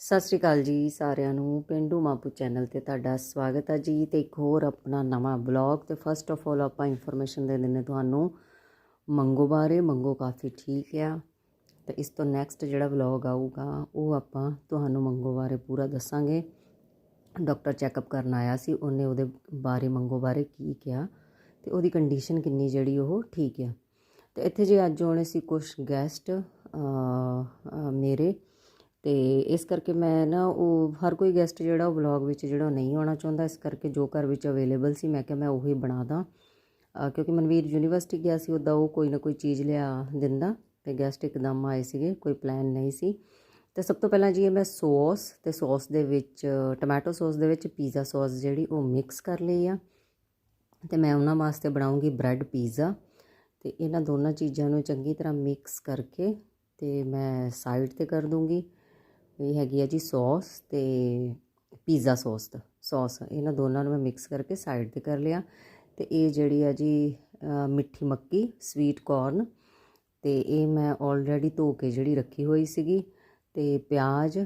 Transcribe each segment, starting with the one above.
ਸਤਿ ਸ਼੍ਰੀ ਅਕਾਲ ਜੀ ਸਾਰਿਆਂ ਨੂੰ, ਪਿੰਡੂ ਮਾਪੂ ਚੈਨਲ ਤੇ ਤੁਹਾਡਾ ਸਵਾਗਤ ਹੈ ਜੀ ਤੇ ਇੱਕ ਹੋਰ ਆਪਣਾ ਨਵਾਂ ਬਲੌਗ ਤੇ ਫਸਟ ਆਫ ਆਲ ਆਪਾਂ ਇਨਫੋਰਮੇਸ਼ਨ ਦੇ ਦਿੰਨੇ ਤੁਹਾਨੂੰ, ਮੰਗੋ ਬਾਰੇ, ਮੰਗੋ ਕਾਫੀ ਠੀਕ ਆ। ਤੇ ਇਸ ਤੋਂ ਨੈਕਸਟ ਜਿਹੜਾ ਬਲੌਗ ਆਊਗਾ, ਉਹ ਆਪਾਂ ਤੁਹਾਨੂੰ ਮੰਗੋ ਬਾਰੇ ਪੂਰਾ ਦੱਸਾਂਗੇ। ਡਾਕਟਰ ਚੈੱਕਅਪ ਕਰਨ ਆਇਆ ਸੀ, ਉਹਨੇ ਉਹਦੇ ਬਾਰੇ ਮੰਗੋ ਬਾਰੇ ਕੀ ਕਿਹਾ ਤੇ ਉਹਦੀ ਕੰਡੀਸ਼ਨ ਕਿੰਨੀ ਜਿਹੜੀ ਉਹ ਠੀਕ ਆ। ਤੇ ਇੱਥੇ ਜੇ ਅੱਜ ਆਉਣੇ ਸੀ ਕੁਝ ਗੈਸਟ ਮੇਰੇ ਤੇ ਇਸ ਕਰਕੇ ਮੈਂ ਨਾ ਉਹ ਹਰ ਕੋਈ ਗੈਸਟ ਜਿਹੜਾ ਉਹ ਵਲੌਗ ਵਿੱਚ ਜਿਹੜਾ ਉਹ ਨਹੀਂ ਆਉਣਾ ਚਾਹੁੰਦਾ, ਇਸ ਕਰਕੇ ਜੋ ਘਰ ਵਿੱਚ ਅਵੇਲੇਬਲ ਸੀ ਮੈਂ ਕਿਹਾ ਮੈਂ ਉਹੀ ਬਣਾ ਦਾਂ। ਕਿਉਂਕਿ ਮਨਵੀਰ ਯੂਨੀਵਰਸਿਟੀ ਗਿਆ ਸੀ ਉੱਦਾਂ ਉਹ ਕੋਈ ਨਾ ਕੋਈ ਚੀਜ਼ ਲਿਆ ਦਿੰਦਾ ਤੇ ਗੈਸਟ ਇੱਕਦਮ ਆਏ ਸੀਗੇ, ਕੋਈ ਪਲਾਨ ਨਹੀਂ ਸੀ। ਤੇ ਸਭ ਤੋਂ ਪਹਿਲਾਂ ਜੀ ਇਹ ਮੈਂ ਸੌਸ ਤੇ ਸੌਸ ਦੇ ਵਿੱਚ ਟੋਮੈਟੋ ਸੌਸ ਦੇ ਵਿੱਚ ਪੀਜ਼ਾ ਸੌਸ ਜਿਹੜੀ ਉਹ ਮਿਕਸ ਕਰ ਲਈ ਆ। ਤੇ ਮੈਂ ਉਹਨਾਂ ਵਾਸਤੇ ਬਣਾਉਂਗੀ ਬ੍ਰੈਡ ਪੀਜ਼ਾ ਤੇ ਇਹਨਾਂ ਦੋਨਾਂ ਚੀਜ਼ਾਂ ਨੂੰ ਚੰਗੀ ਤਰ੍ਹਾਂ ਮਿਕਸ ਕਰਕੇ ਤੇ ਮੈਂ ਸਾਈਡ ਤੇ ਕਰ ਦੂੰਗੀ। ਇਹ ਹੈਗੀ ਆ ਜੀ ਸੌਸ ਤੇ ਪੀਜ਼ਾ ਸੌਸ ਦਾ। ਸੌਸ, ਇਹਨਾਂ ਦੋਨਾਂ ਨੂੰ ਮੈਂ ਮਿਕਸ ਕਰਕੇ ਸਾਈਡ ਤੇ ਕਰ ਲਿਆ। ਤੇ ਇਹ ਜਿਹੜੀ ਆ ਜੀ ਮਿੱਠੀ ਮੱਕੀ ਸਵੀਟ ਕਾਰਨ ਤੇ ਇਹ ਮੈਂ ਆਲਰੇਡੀ ਧੋ ਕੇ ਜਿਹੜੀ ਰੱਖੀ ਹੋਈ ਸੀਗੀ ਤੇ ਪਿਆਜ਼,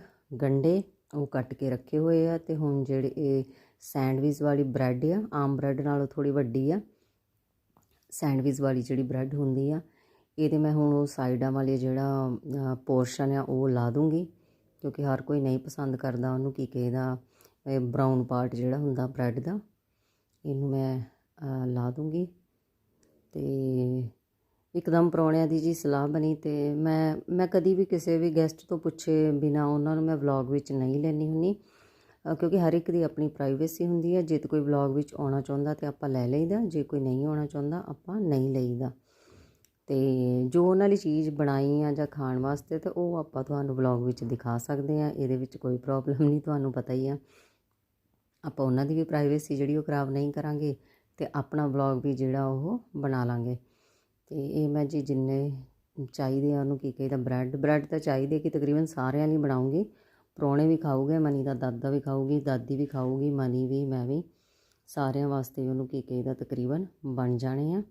ਗੰਡੇ ਉਹ ਕੱਟ ਕੇ ਰੱਖੇ ਹੋਏ ਆ ਤੇ ਹੁਣ ਜਿਹੜੇ ਇਹ ਸੈਂਡਵਿਚ ਵਾਲੀ ਬ੍ਰੈਡ ਆ, ਆਮ ਬ੍ਰੈਡ ਨਾਲੋਂ ਥੋੜੀ ਵੱਡੀ ਆ ਸੈਂਡਵਿਚ ਵਾਲੀ ਜਿਹੜੀ ਬ੍ਰੈਡ ਹੁੰਦੀ ਆ, ਇਹਦੇ ਮੈਂ ਹੁਣ ਉਹ ਸਾਈਡਾਂ ਵਾਲੇ ਜਿਹੜਾ ਪੋਰਸ਼ਨ ਆ ਉਹ ਲਾ ਦੂੰਗੀ। ਕਿਉਂਕਿ ਹਰ ਕੋਈ ਨਹੀਂ ਪਸੰਦ ਕਰਦਾ ਉਹਨੂੰ ਕੀ ਕਹਿੰਦਾ, ਇਹ ਬਰਾਊਨ ਪਾਰਟ ਜਿਹੜਾ ਹੁੰਦਾ ਬ੍ਰੈਡ ਦਾ, ਇਹਨੂੰ ਮੈਂ ਲਾ ਦੂੰਗੀ। ਤੇ ਇੱਕਦਮ ਪਰੌਣਿਆਂ ਦੀ ਜੀ ਸਲਾਹ ਬਣੀ ਤੇ ਮੈਂ ਮੈਂ ਕਦੀ ਵੀ ਕਿਸੇ ਵੀ ਗੈਸਟ ਤੋਂ ਪੁੱਛੇ ਬਿਨਾ ਉਹਨਾਂ ਨੂੰ ਮੈਂ ਵਲੌਗ ਵਿੱਚ ਨਹੀਂ ਲੈਣੀ ਹੁੰਨੀ ਕਿਉਂਕਿ ਹਰ ਇੱਕ ਦੀ ਆਪਣੀ ਪ੍ਰਾਈਵੇਸੀ ਹੁੰਦੀ ਹੈ। ਜੇ ਤਾਂ ਕੋਈ ਵਲੌਗ ਵਿੱਚ ਆਉਣਾ ਚਾਹੁੰਦਾ ਤੇ ਆਪਾਂ ਲੈ ਲਈਦਾ, ਜੇ ਕੋਈ ਨਹੀਂ ਆਉਣਾ ਚਾਹੁੰਦਾ, ਆਪਾਂ ਨਹੀਂ ਲਈਦਾ। ਅਤੇ ਜੋ ਉਹਨਾਂ ਲਈ ਚੀਜ਼ ਬਣਾਈ ਆ ਜਾਂ ਖਾਣ ਵਾਸਤੇ, ਤਾਂ ਉਹ ਆਪਾਂ ਤੁਹਾਨੂੰ ਵਲੋਗ ਵਿੱਚ ਦਿਖਾ ਸਕਦੇ ਹਾਂ ਇਹਦੇ ਵਿੱਚ ਕੋਈ ਪ੍ਰੋਬਲਮ ਨਹੀਂ, ਤੁਹਾਨੂੰ ਪਤਾ ਹੀ ਆ। ਆਪਾਂ ਉਹਨਾਂ ਦੀ ਵੀ ਪ੍ਰਾਈਵੇਸੀ ਜਿਹੜੀ ਉਹ ਖਰਾਬ ਨਹੀਂ ਕਰਾਂਗੇ ਅਤੇ ਆਪਣਾ ਵਲੌਗ ਵੀ ਜਿਹੜਾ ਉਹ ਬਣਾ ਲਾਂਗੇ। ਅਤੇ ਇਹ ਮੈਂ ਜੀ ਜਿੰਨੇ ਚਾਹੀਦੇ ਆ, ਉਹਨੂੰ ਕੀ ਕਹਿੰਦਾ ਬ੍ਰੈਡ ਬ੍ਰੈਡ ਤਾਂ ਚਾਹੀਦੇ ਕਿ ਤਕਰੀਬਨ ਸਾਰਿਆਂ ਲਈ ਬਣਾਉਂਗੀ। ਪਰੌਣੇ ਵੀ ਖਾਊਗੇ, ਮਨੀ ਦਾ ਦਾਦਾ ਵੀ ਖਾਊਗੀ, ਦਾਦੀ ਵੀ ਖਾਊਗੀ, ਮਨੀ ਵੀ, ਮੈਂ ਵੀ। ਸਾਰਿਆਂ ਵਾਸਤੇ ਉਹਨੂੰ ਕੀ ਕਹਿੰਦਾ, ਤਕਰੀਬਨ ਬਣ ਜਾਣੇ ਆ।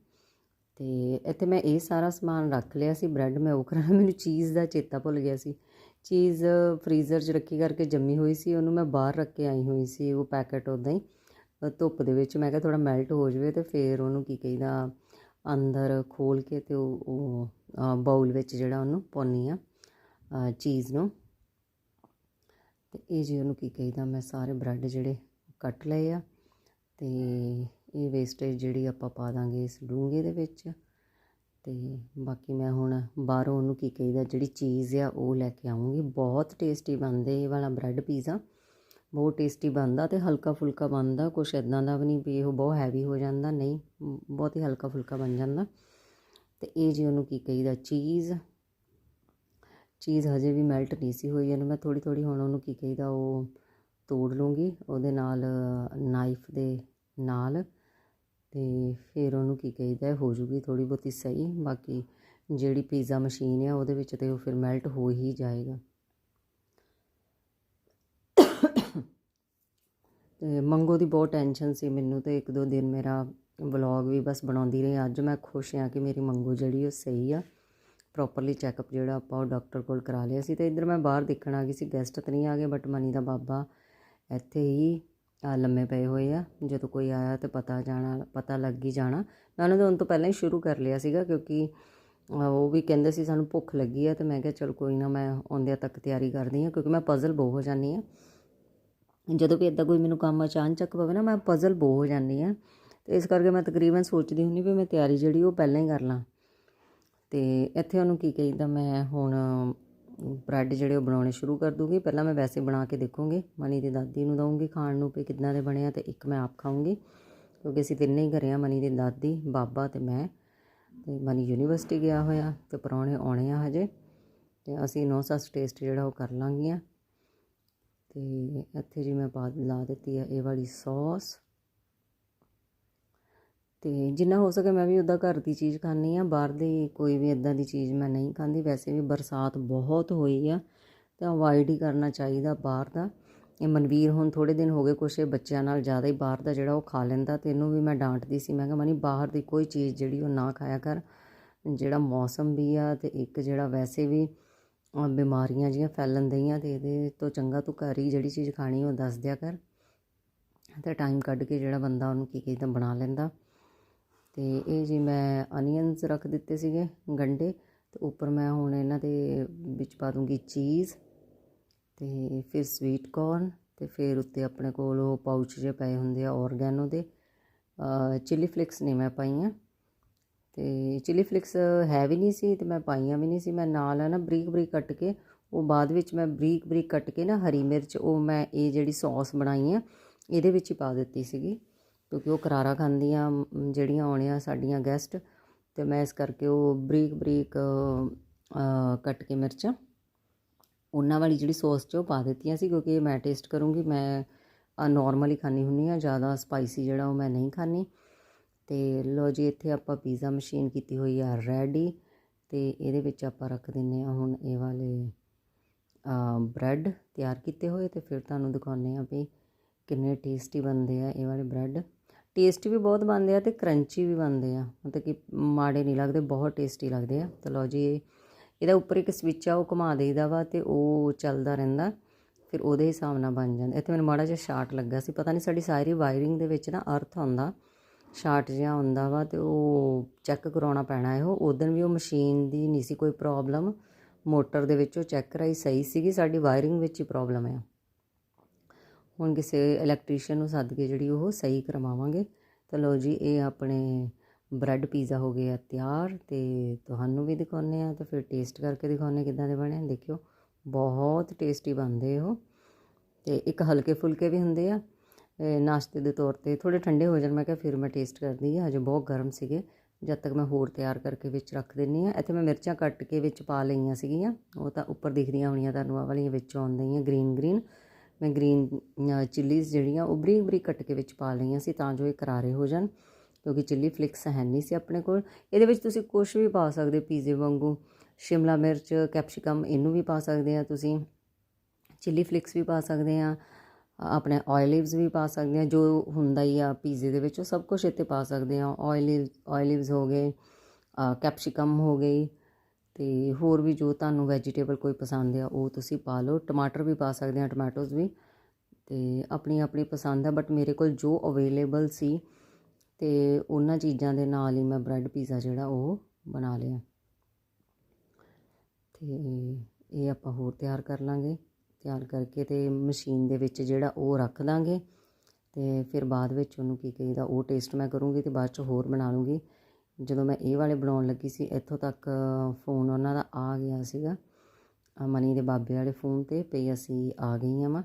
ਤੇ ਇੱਥੇ ਮੈਂ ਇਹ ਸਾਰਾ ਸਮਾਨ ਰੱਖ ਲਿਆ ਸੀ ਬ੍ਰੈਡ ਮੈਂ ਉਹ ਕਰਾਂ। ਮੈਨੂੰ ਚੀਜ਼ ਦਾ ਚੇਤਾ ਭੁੱਲ ਗਿਆ ਸੀ। ਚੀਜ਼ ਫਰੀਜ਼ਰ 'ਚ ਰੱਖੀ ਕਰਕੇ ਜੰਮੀ ਹੋਈ ਸੀ, ਉਹਨੂੰ ਮੈਂ ਬਾਹਰ ਰੱਖ ਕੇ ਆਈ ਹੋਈ ਸੀ, ਉਹ ਪੈਕੇਟ ਉਦਾਂ ਹੀ ਧੁੱਪ ਦੇ ਵਿੱਚ। ਮੈਂ ਕਿਹਾ ਥੋੜਾ ਮੈਲਟ ਹੋ ਜਾਵੇ ਤੇ ਫਿਰ ਉਹਨੂੰ ਕੀ ਕਹਿੰਦਾ, ਅੰਦਰ ਖੋਲ ਕੇ ਤੇ ਉਹ ਬਾਉਲ ਵਿੱਚ ਜਿਹੜਾ ਉਹਨੂੰ ਪਾਉਣੀ ਆ ਚੀਜ਼ ਨੂੰ। ਤੇ ਇਹ ਜੀ ਉਹਨੂੰ ਕੀ ਕਹਿੰਦਾ, ਮੈਂ ਸਾਰੇ ਬ੍ਰੈਡ ਜਿਹੜੇ ਕੱਟ ਲਏ ਆ ਤੇ ਇਹ ਵੇਸਟੇਜ ਜਿਹੜੀ ਆਪਾਂ ਪਾ ਦਾਂਗੇ ਇਸ ਡੂੰਘੇ ਦੇ ਵਿੱਚ। ਤੇ ਬਾਕੀ ਮੈਂ ਹੁਣ ਬਾਹਰੋਂ ਉਹਨੂੰ ਕੀ ਕਹੀਦਾ, ਜਿਹੜੀ ਚੀਜ਼ ਆ ਉਹ ਲੈ ਕੇ ਆਉਂਗੀ ਬਹੁਤ ਟੇਸਟੀ ਬਣਦੇ ਇਹ ਵਾਲਾ ਬ੍ਰੈਡ ਪੀਜ਼ਾ ਬਹੁਤ ਟੇਸਟੀ ਬਣਦਾ ਤੇ ਹਲਕਾ ਫੁਲਕਾ ਬਣਦਾ, ਕੁਛ ਇਦਾਂ ਦਾ ਵੀ ਨਹੀਂ ਵੀ ਉਹ ਬਹੁਤ ਹੈਵੀ ਹੋ ਜਾਂਦਾ, ਨਹੀਂ, ਬਹੁਤ ਹੀ ਹਲਕਾ ਫੁਲਕਾ ਬਣ ਜਾਂਦਾ। ਤੇ ਇਹ ਜੀ ਉਹਨੂੰ ਕੀ ਕਹੀਦਾ, ਚੀਜ਼। ਚੀਜ਼ ਹਜੇ ਵੀ ਮੈਲਟ ਨਹੀਂ ਸੀ ਹੋਈ, ਇਹਨੂੰ ਮੈਂ ਥੋੜੀ ਥੋੜੀ ਹੁਣ ਉਹਨੂੰ ਕੀ ਕਹੀਦਾ, ਉਹ ਤੋੜ ਲੂੰਗੀ ਉਹਦੇ ਨਾਲ ਨਾਈਫ ਦੇ ਨਾਲ ਤੇ ਫਿਰ ਉਹਨੂੰ ਕੀ ਕਹੀਦਾ ਹੋ ਜੂਗੀ ਥੋੜੀ ਬਹੁਤੀ ਸਹੀ, ਬਾਕੀ ਜਿਹੜੀ ਪੀਜ਼ਾ ਮਸ਼ੀਨ ਆ ਉਹਦੇ ਵਿੱਚ ਤੇ ਉਹ ਫਿਰ ਮੈਲਟ ਹੋ ਹੀ ਜਾਏਗਾ। ਤੇ ਮੰਗੋ ਦੀ ਬਹੁਤ ਟੈਨਸ਼ਨ ਸੀ ਮੈਨੂੰ ਤੇ ਇੱਕ ਦੋ ਦਿਨ ਮੇਰਾ ਵਲੌਗ ਵੀ ਬਸ ਬਣਾਉਂਦੀ ਰਹੀ। ਅੱਜ ਮੈਂ ਖੁਸ਼ ਹਾਂ ਕਿ ਮੇਰੀ ਮੰਗੋ ਜਿਹੜੀ ਉਹ ਸਹੀ ਆ। ਪ੍ਰੋਪਰਲੀ ਚੈੱਕਅਪ ਜਿਹੜਾ ਆਪਾਂ ਉਹ ਡਾਕਟਰ ਕੋਲ ਕਰਾ ਲਿਆ ਸੀ ਤੇ ਇੱਧਰ ਮੈਂ ਬਾਹਰ ਦੇਖਣ ਆ ਗਈ ਸੀ ਗੈਸਟ ਤਾਂ ਨਹੀਂ ਆ ਗਏ ਬਟ ਮਨੀ ਦਾ ਬਾਬਾ ਇੱਥੇ ਹੀ ਲੰਮੇ ਪਏ ਹੋਏ ਆ, ਜਦੋਂ ਕੋਈ ਆਇਆ ਤੇ ਪਤਾ ਜਾਣਾ, ਪਤਾ ਲੱਗ ਹੀ ਜਾਣਾ। ਮੈਂ ਉਹਨਾਂ ਦੇ ਹੁਣ ਤੋਂ ਪਹਿਲਾਂ ਹੀ ਸ਼ੁਰੂ ਕਰ ਲਿਆ ਸੀਗਾ ਕਿਉਂਕਿ ਉਹ ਵੀ ਕਹਿੰਦੇ ਸੀ ਸਾਨੂੰ ਭੁੱਖ ਲੱਗੀ ਆ ਤੇ ਮੈਂ ਕਿਹਾ ਚਲ ਕੋਈ ਨਾ ਮੈਂ ਆਉਂਦਿਆਂ ਤੱਕ ਤਿਆਰੀ ਕਰਦੀ ਆ ਕਿਉਂਕਿ ਮੈਂ ਪਜ਼ਲ ਬਹੁਤ ਹੋ ਜਾਂਦੀ ਆ ਜਦੋਂ ਵੀ ਇਦਾਂ ਕੋਈ ਮੈਨੂੰ ਕੰਮ ਅਚਾਨਚੱਕ ਪਵੇ ਨਾ ਮੈਂ ਪਜ਼ਲ ਬਹੁਤ ਹੋ ਜਾਂਦੀ ਆ ਤੇ ਇਸ ਕਰਕੇ ਮੈਂ ਤਕਰੀਬਨ ਸੋਚਦੀ ਹੁੰਦੀ ਵੀ ਮੈਂ ਤਿਆਰੀ ਜਿਹੜੀ ਉਹ ਪਹਿਲਾਂ ਹੀ ਕਰ ਲਾਂ। ਤੇ ਇੱਥੇ ਉਹਨੂੰ ਕੀ ਕਹੀਦਾ ਮੈਂ ਹੁਣ ਬ੍ਰੈਡ ਜਿਹੜੇ ਉਹ ਬਣਾਉਣੇ ਸ਼ੁਰੂ ਕਰ ਦੂੰਗੀ। ਪਹਿਲਾਂ ਮੈਂ ਵੈਸੇ ਬਣਾ ਕੇ ਦੇਖੂੰਗੀ। ਮਨੀ ਦੀ ਦਾਦੀ ਨੂੰ ਦਊਂਗੀ ਖਾਣ ਨੂੰ ਵੀ ਕਿੱਦਾਂ ਦੇ ਬਣੇ ਆ ਤੇ ਇੱਕ ਮੈਂ ਆਪ ਖਾਊਂਗੀ। ਕਿਉਂਕਿ ਅਸੀਂ ਤਿੰਨੇ ਹੀ ਘਰੇ ਆ, ਮਨੀ ਦੀ ਦਾਦੀ, ਬਾਬਾ ਤੇ ਮੈਂ। ਤੇ ਮਨੀ ਯੂਨੀਵਰਸਿਟੀ ਗਿਆ ਹੋਇਆ ਤੇ ਪਰੌਣੇ ਆਉਣੇ ਆ ਹਜੇ। ਤੇ ਅਸੀਂ ਨੌ ਸੱਸ ਟੇਸਟ ਜਿਹੜਾ ਉਹ ਕਰ ਲਾਂਗੀਆਂ। ਤੇ ਇੱਥੇ ਜੀ ਮੈਂ ਪਾ ਲਾ ਦਿੱਤੀ ਆ ਇਹ ਵਾਲੀ ਸੌਸ। ਤੇ ਜਿੰਨਾ ਹੋ ਸਕੇ ਮੈਂ ਵੀ ਉੱਦਾਂ ਘਰ ਦੀ ਚੀਜ਼ ਖਾਂਦੀ ਆ ਬਾਹਰ ਦੀ ਕੋਈ ਵੀ ਇਦਾਂ ਦੀ ਚੀਜ਼ ਮੈਂ ਨਹੀਂ ਖਾਂਦੀ। ਵੈਸੇ ਵੀ ਬਰਸਾਤ ਬਹੁਤ ਹੋਈ ਆ ਤੇ ਅਵੋਇਡ ਹੀ ਕਰਨਾ ਚਾਹੀਦਾ ਬਾਹਰ ਦਾ। ਇਹ ਮਨਵੀਰ ਹੁਣ ਥੋੜੇ ਦਿਨ ਹੋ ਗਏ ਕੁਛ ਬੱਚਿਆਂ ਨਾਲ ਜ਼ਿਆਦਾ ਹੀ ਬਾਹਰ ਦਾ ਜਿਹੜਾ ਉਹ ਖਾ ਲੈਂਦਾ ਤੇ ਇਹਨੂੰ ਵੀ ਮੈਂ ਡਾਂਟਦੀ ਸੀ। ਮੈਂ ਕਿਹਾ ਮਨੀ ਬਾਹਰ ਦੀ ਕੋਈ ਚੀਜ਼ ਜਿਹੜੀ ਉਹ ਨਾ ਖਾਇਆ ਕਰ। ਜਿਹੜਾ ਮੌਸਮ ਵੀ ਆ ਤੇ ਇੱਕ ਜਿਹੜਾ ਵੈਸੇ ਵੀ ਬਿਮਾਰੀਆਂ ਜੀਆਂ ਫੈਲਣ ਦਈਆਂ ਤੇ ਇਹਦੇ ਤੋਂ ਚੰਗਾ ਤੂੰ ਘਰ ਹੀ ਜਿਹੜੀ ਚੀਜ਼ ਖਾਣੀ ਉਹ ਦੱਸ ਦਿਆ ਕਰ। ਤੇ ਟਾਈਮ ਕੱਢ ਕੇ ਜਿਹੜਾ ਬੰਦਾ ਉਹਨੂੰ ਕੀ ਕਹਿੰਦਾ ਬਣਾ ਲੈਂਦਾ। ਤੇ ਇਹ ਜੀ ਮੈਂ ਅਨੀਅਨਸ ਰੱਖ ਦਿੱਤੇ ਸੀਗੇ ਗੰਡੇ ਤੇ ਉੱਪਰ ਮੈਂ ਹੁਣ ਇਹਨਾਂ ਦੇ ਵਿੱਚ ਪਾ ਦੂੰਗੀ ਚੀਜ਼ ਤੇ ਫਿਰ ਸਵੀਟ ਕੋਰਨ ਤੇ ਫਿਰ ਉੱਤੇ ਆਪਣੇ ਕੋਲ ਉਹ ਪਾਊਚ ਜੇ ਪਏ ਹੁੰਦੇ ਆ ਔਰਗੈਨੋ ਦੇ। ਚਿਲੀ ਫਲਿਕਸ ਨਹੀਂ ਮੈਂ ਪਾਈਆਂ ਤੇ ਚਿਲੀ ਫਲਿਕਸ ਹੈ ਵੀ ਨਹੀਂ ਸੀ ਤੇ ਮੈਂ ਪਾਈਆਂ ਵੀ ਨਹੀਂ ਸੀ। ਮੈਂ ਨਾਲ ਹੈ ਨਾ ਬਰੀਕ ਬਰੀਕ ਕੱਟ ਕੇ ਉਹ ਬਾਅਦ ਵਿੱਚ ਮੈਂ ਬਰੀਕ ਬਰੀਕ ਕੱਟ ਕੇ ਨਾ ਹਰੀ ਮਿਰਚ ਉਹ ਮੈਂ ਇਹ ਜਿਹੜੀ ਸੌਸ ਬਣਾਈ ਆ ਇਹਦੇ ਵਿੱਚ ਹੀ ਪਾ ਦਿੱਤੀ ਸੀਗੀ। ਕਿਉਂਕਿ ਉਹ ਕਰਾਰਾ ਖਾਂਦੀਆਂ ਜਿਹੜੀਆਂ ਆਉਣੀਆਂ ਸਾਡੀਆਂ ਗੈਸਟ ਤੇ ਮੈਂ ਇਸ ਕਰਕੇ ਉਹ ਬਰੀਕ ਬਰੀਕ ਕੱਟ ਕੇ ਮਿਰਚਾਂ, ਉਹਨਾਂ ਵਾਲੀ ਜਿਹੜੀ ਸੌਸ ਚ ਉਹ ਪਾ ਦਿੱਤੀਆਂ ਸੀ ਕਿਉਂਕਿ ਮੈਂ ਟੇਸਟ ਕਰੂੰਗੀ, ਮੈਂ ਨਾਰਮਲੀ ਖਾਣੀ ਹੁੰਨੀ ਆ ਜ਼ਿਆਦਾ ਸਪਾਈਸੀ ਜਿਹੜਾ ਉਹ ਮੈਂ ਨਹੀਂ ਖਾਣੀ ਤੇ ਲੋ ਜੀ, ਇੱਥੇ ਆਪਾਂ ਪੀਜ਼ਾ ਮਸ਼ੀਨ ਕੀਤੀ ਹੋਈ ਆ ਰੈਡੀ ਤੇ ਇਹਦੇ ਵਿੱਚ ਆਪਾਂ ਰੱਖ ਦਿੰਨੇ ਆ ਹੁਣ ਇਹ ਵਾਲੇ ਬ੍ਰੈਡ ਤਿਆਰ ਕੀਤੇ ਹੋਏ ਤੇ ਫਿਰ ਤੁਹਾਨੂੰ ਦਿਖਾਉਂਦੇ ਆ ਵੀ ਕਿੰਨੇ ਟੇਸਟੀ ਬਣਦੇ ਆ ਇਹ ਵਾਲੇ ਬ੍ਰੈਡ ਟੇਸਟੀ ਵੀ ਬਹੁਤ ਬਣਦੇ ਆ ਤੇ ਕਰੰਚੀ ਵੀ ਬਣਦੇ ਆ। ਮਤਲਬ ਕਿ ਮਾੜੇ ਨਹੀਂ ਲੱਗਦੇ, ਬਹੁਤ ਟੇਸਟੀ ਲੱਗਦੇ ਆ। ਤੇ ਲਓ ਜੀ, ਇਹਦਾ ਉੱਪਰ ਇੱਕ ਸਵਿਚ ਆ, ਉਹ ਘੁਮਾ ਦੇਈਦਾ ਵਾ ਤੇ ਉਹ ਚੱਲਦਾ ਰਹਿੰਦਾ। ਫਿਰ ਉਹਦੇ ਹਿਸਾਬ ਨਾਲ ਬਣ ਜਾਂਦਾ। ਇੱਥੇ ਮੈਨੂੰ ਮਾੜਾ ਜਿਹਾ ਸ਼ਾਰਟ ਲੱਗਾ ਸੀ। ਪਤਾ ਨਹੀਂ ਸਾਡੀ ਸਾਰੀ ਵਾਇਰਿੰਗ ਦੇ ਵਿੱਚ ਨਾ ਅਰਥ ਹੁੰਦਾ ਸ਼ਾਰਟ ਜਿਹਾ ਹੁੰਦਾ ਵਾ ਤੇ ਉਹ ਚੈੱਕ ਕਰਾਉਣਾ ਪੈਣਾ ਹੈ ਉਹ ਉਦੋਂ ਵੀ ਉਹ ਮਸ਼ੀਨ ਦੀ ਨਹੀਂ ਸੀ ਕੋਈ ਪ੍ਰੋਬਲਮ ਮੋਟਰ ਦੇ ਵਿੱਚ ਉਹ ਚੈੱਕ ਕਰਾਈ ਸਹੀ ਸੀਗੀ। ਸਾਡੀ ਵਾਇਰਿੰਗ ਵਿੱਚ ਹੀ ਪ੍ਰੋਬਲਮ ਆ। ਹੁਣ ਕਿਸੇ ਇਲੈਕਟ੍ਰੀਸ਼ੀਅਨ ਨੂੰ ਸੱਦ ਕੇ ਜਿਹੜੀ ਉਹ ਸਹੀ ਕਰਵਾਵਾਂਗੇ। ਤਾਂ ਲਓ ਜੀ, ਇਹ ਆਪਣੇ ਬ੍ਰੈਡ ਪੀਜ਼ਾ ਹੋ ਗਿਆ ਤਿਆਰ ਤੇ ਤੁਹਾਨੂੰ ਵੀ ਦਿਖਾਉਂਦੇ ਆ ਤੇ ਫਿਰ ਟੇਸਟ ਕਰਕੇ ਦਿਖਾਉਂਦੇ ਕਿੱਦਾਂ ਦੇ ਬਣੇ ਦੇਖਿਓ, ਬਹੁਤ ਟੇਸਟੀ ਬਣਦੇ ਉਹ। ਤੇ ਇੱਕ ਹਲਕੇ ਫੁਲਕੇ ਵੀ ਹੁੰਦੇ ਆ। ਨਾਸ਼ਤੇ ਦੇ ਤੌਰ ਤੇ ਥੋੜੇ ਠੰਡੇ ਹੋ ਜਾਣ, ਮੈਂ ਕਿਹਾ ਫਿਰ ਮੈਂ ਟੇਸਟ ਕਰਦੀ ਆ ਹਜੇ ਬਹੁਤ ਗਰਮ ਸੀਗੇ, ਜਦ ਤੱਕ ਮੈਂ ਹੋਰ ਤਿਆਰ ਕਰਕੇ ਵਿੱਚ ਰੱਖ ਦਿੰਨੀ ਆ ਇੱਥੇ ਮੈਂ ਮਿਰਚਾਂ ਕੱਟ ਕੇ ਵਿੱਚ ਪਾ ਲਈਆਂ ਸੀਗੀਆਂ, ਉਹ ਤਾਂ ਉੱਪਰ ਦਿਖਦੀਆਂ ਹੋਣੀਆਂ ਤੁਹਾਨੂੰ, ਆਹ ਵਾਲੀਆਂ ਵਿੱਚੋਂ ਆਉਂਦੀਆਂ ਗ੍ਰੀਨ ਗ੍ਰੀਨ ਮੈਂ ਗ੍ਰੀਨ ਚਿੱਲੀਜ਼ ਜਿਹੜੀਆਂ, ਉਹ ਬਰੀਕ ਬਰੀਕ ਕੱਟ ਕੇ ਵਿੱਚ ਪਾ ਲਈਆਂ ਸੀ ਤਾਂ ਜੋ ਇਹ ਕਰਾਰੇ ਹੋ ਜਾਣ, ਕਿਉਂਕਿ ਚਿੱਲੀ ਫਲਿਕਸ ਹੈ ਨਹੀਂ ਸੀ ਆਪਣੇ ਕੋਲ। ਇਹਦੇ ਵਿੱਚ ਤੁਸੀਂ ਕੁਝ ਵੀ ਪਾ ਸਕਦੇ ਪੀਜ਼ੇ ਵਾਂਗੂ, ਸ਼ਿਮਲਾ ਮਿਰਚ ਕੈਪਸਿਕਮ ਇਹਨੂੰ ਵੀ ਪਾ ਸਕਦੇ ਆ ਤੁਸੀਂ। ਚਿੱਲੀ ਫਲਿਕਸ ਵੀ ਪਾ ਸਕਦੇ ਆ ਆਪਣੇ ਆਇਲਿਵਸ ਵੀ ਪਾ ਸਕਦੇ ਆ ਜੋ ਹੁੰਦਾ ਹੀ ਆ ਪੀਜ਼ੇ ਦੇ ਵਿੱਚ, ਉਹ ਸਭ ਕੁਝ ਇੱਥੇ ਪਾ ਸਕਦੇ ਆ ਆਇਲਿਵ ਆਇਲਿਵਸ ਹੋ ਗਏ ਕੈਪਸਿਕਮ ਹੋ ਗਈ ਤੇ ਹੋਰ ਵੀ ਜੋ ਤੁਹਾਨੂੰ ਵੈਜੀਟੇਬਲ ਕੋਈ ਪਸੰਦ ਆ, ਉਹ ਤੁਸੀਂ ਪਾ ਲਓ। ਟਮਾਟਰ ਵੀ ਪਾ ਸਕਦੇ ਆ ਟਮਾਟੋਸ ਵੀ। ਤੇ ਆਪਣੀ ਆਪਣੀ ਪਸੰਦ ਆ ਬਟ ਮੇਰੇ ਕੋਲ ਜੋ ਅਵੇਲੇਬਲ ਸੀ ਤੇ ਉਹਨਾਂ ਚੀਜ਼ਾਂ ਦੇ ਨਾਲ ਹੀ ਮੈਂ ਬ੍ਰੈਡ ਪੀਜ਼ਾ ਜਿਹੜਾ ਉਹ ਬਣਾ ਲਿਆ। ਤੇ ਇਹ ਆਪਾਂ ਹੋਰ ਤਿਆਰ ਕਰ ਲਾਂਗੇ। ਤਿਆਰ ਕਰਕੇ ਤੇ ਮਸ਼ੀਨ ਦੇ ਵਿੱਚ ਜਿਹੜਾ ਉਹ ਰੱਖ ਦਾਂਗੇ। ਤੇ ਫਿਰ ਬਾਅਦ ਵਿੱਚ ਉਹਨੂੰ ਕੀ ਕਹੀਦਾ, ਉਹ ਟੇਸਟ ਮੈਂ ਕਰੂੰਗੀ ਤੇ ਬਾਅਦ ਚ ਹੋਰ ਬਣਾ ਲੂੰਗੀ। ਜਦੋਂ ਮੈਂ ਇਹ ਵਾਲੇ ਬਣਾਉਣ ਲੱਗੀ ਸੀ, ਇੱਥੋਂ ਤੱਕ ਫੋਨ ਉਹਨਾਂ ਦਾ ਆ ਗਿਆ ਸੀਗਾ। ਮਨੀ ਦੇ ਬਾਬੇ ਵਾਲੇ ਫੋਨ ਤੇ ਪਈ ਅਸੀਂ ਆ ਗਈਆਂ ਵਾ।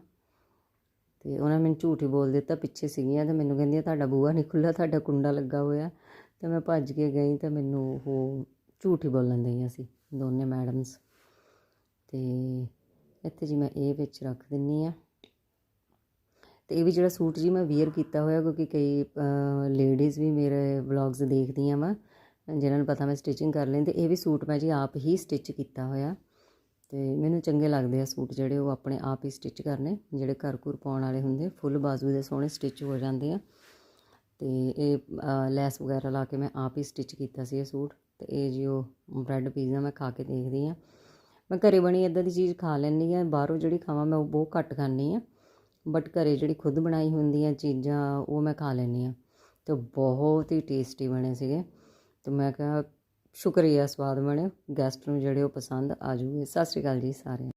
ਤੇ ਉਹਨਾਂ ਨੇ ਮੈਨੂੰ ਝੂਠ ਹੀ ਬੋਲ ਦਿੱਤਾ, ਪਿੱਛੇ ਸੀਗੀਆਂ ਤੇ ਮੈਨੂੰ ਕਹਿੰਦੀਆਂ, ਤੁਹਾਡਾ ਬੂਹਾ ਨਹੀਂ ਖੁੱਲ੍ਹਾ, ਤੁਹਾਡਾ ਕੁੰਡਾ ਲੱਗਾ ਹੋਇਆ। ਤੇ ਮੈਂ ਭੱਜ ਕੇ ਗਈ ਤੇ ਮੈਨੂੰ ਉਹ ਝੂਠ ਹੀ ਬੋਲਣ ਦਈਆਂ ਸੀ ਦੋਨੇ ਮੈਡਮਸ। ਤੇ ਇੱਥੇ ਜੀ ਮੈਂ ਇਹ ਵਿੱਚ ਰੱਖ ਦਿੰਨੀ ਆ। ਤੇ ਇਹ ਵੀ ਜਿਹੜਾ ਸੂਟ ਜੀ ਮੈਂ ਵੇਅਰ ਕੀਤਾ ਹੋਇਆ, ਕਿਉਂਕਿ ਕਈ ਲੇਡੀਜ਼ ਵੀ ਮੇਰੇ ਵਲੌਗਸ ਦੇਖਦੀਆਂ ਵਾ, ਜਿਨ੍ਹਾਂ ਨੂੰ ਪਤਾ ਮੈਂ ਸਟਿਚਿੰਗ ਕਰ ਲੈਂਦੀ, ਇਹ ਵੀ ਸੂਟ ਮੈਂ ਜੀ ਆਪ ਹੀ ਸਟਿਚ ਕੀਤਾ ਹੋਇਆ। ਤੇ ਮੈਨੂੰ ਚੰਗੇ ਲੱਗਦੇ ਆ ਸੂਟ ਜਿਹੜੇ, ਉਹ ਆਪਣੇ ਆਪ ਹੀ ਸਟਿਚ ਕਰਨੇ, ਜਿਹੜੇ ਘਰ ਘੁਰ ਪਾਉਣ ਵਾਲੇ ਹੁੰਦੇ ਫੁੱਲ ਬਾਜ਼ੂ ਦੇ ਸੋਹਣੇ ਸਟਿਚ ਹੋ ਜਾਂਦੇ ਆ। ਤੇ ਇਹ ਲੈਸ ਵਗੈਰਾ ਲਾ ਕੇ ਮੈਂ ਆਪ ਹੀ ਸਟਿਚ ਕੀਤਾ ਸੀ ਇਹ ਸੂਟ, ਤੇ ਇਹ ਜੀ ਉਹ ਬ੍ਰੈਡ ਪੀਜ਼ਾ ਮੈਂ ਖਾ ਕੇ ਦੇਖਦੀ ਆ। ਮੈਂ ਘਰੇ ਬਣੀ ਇਦਾਂ ਦੀ ਚੀਜ਼ ਖਾ ਲੈਂਦੀ ਆ, ਬਾਹਰੋਂ ਜਿਹੜੀ ਖਾਵਾਂ ਮੈਂ ਉਹ ਬਹੁਤ ਘੱਟ ਖਾਂਦੀ ਆ। ਬਟ ਘਰੇ ਜਿਹੜੀ ਖੁਦ ਬਣਾਈ ਹੁੰਦੀਆਂ ਚੀਜ਼ਾਂ, ਉਹ ਮੈਂ ਖਾ ਲੈਂਦੀ ਆ ਤੇ ਬਹੁਤ ਹੀ ਟੇਸਟੀ ਬਣੇ ਸੀਗੇ। ਅਤੇ ਮੈਂ ਕਿਹਾ ਸ਼ੁਕਰੀਆ ਸਵਾਦ ਬਣੇ। ਗੈਸਟ ਨੂੰ ਜਿਹੜੇ ਉਹ ਪਸੰਦ ਆ ਜੂਗੇ ਸਤਿ ਸ਼੍ਰੀ ਅਕਾਲ ਜੀ ਸਾਰਿਆਂ ਨੂੰ।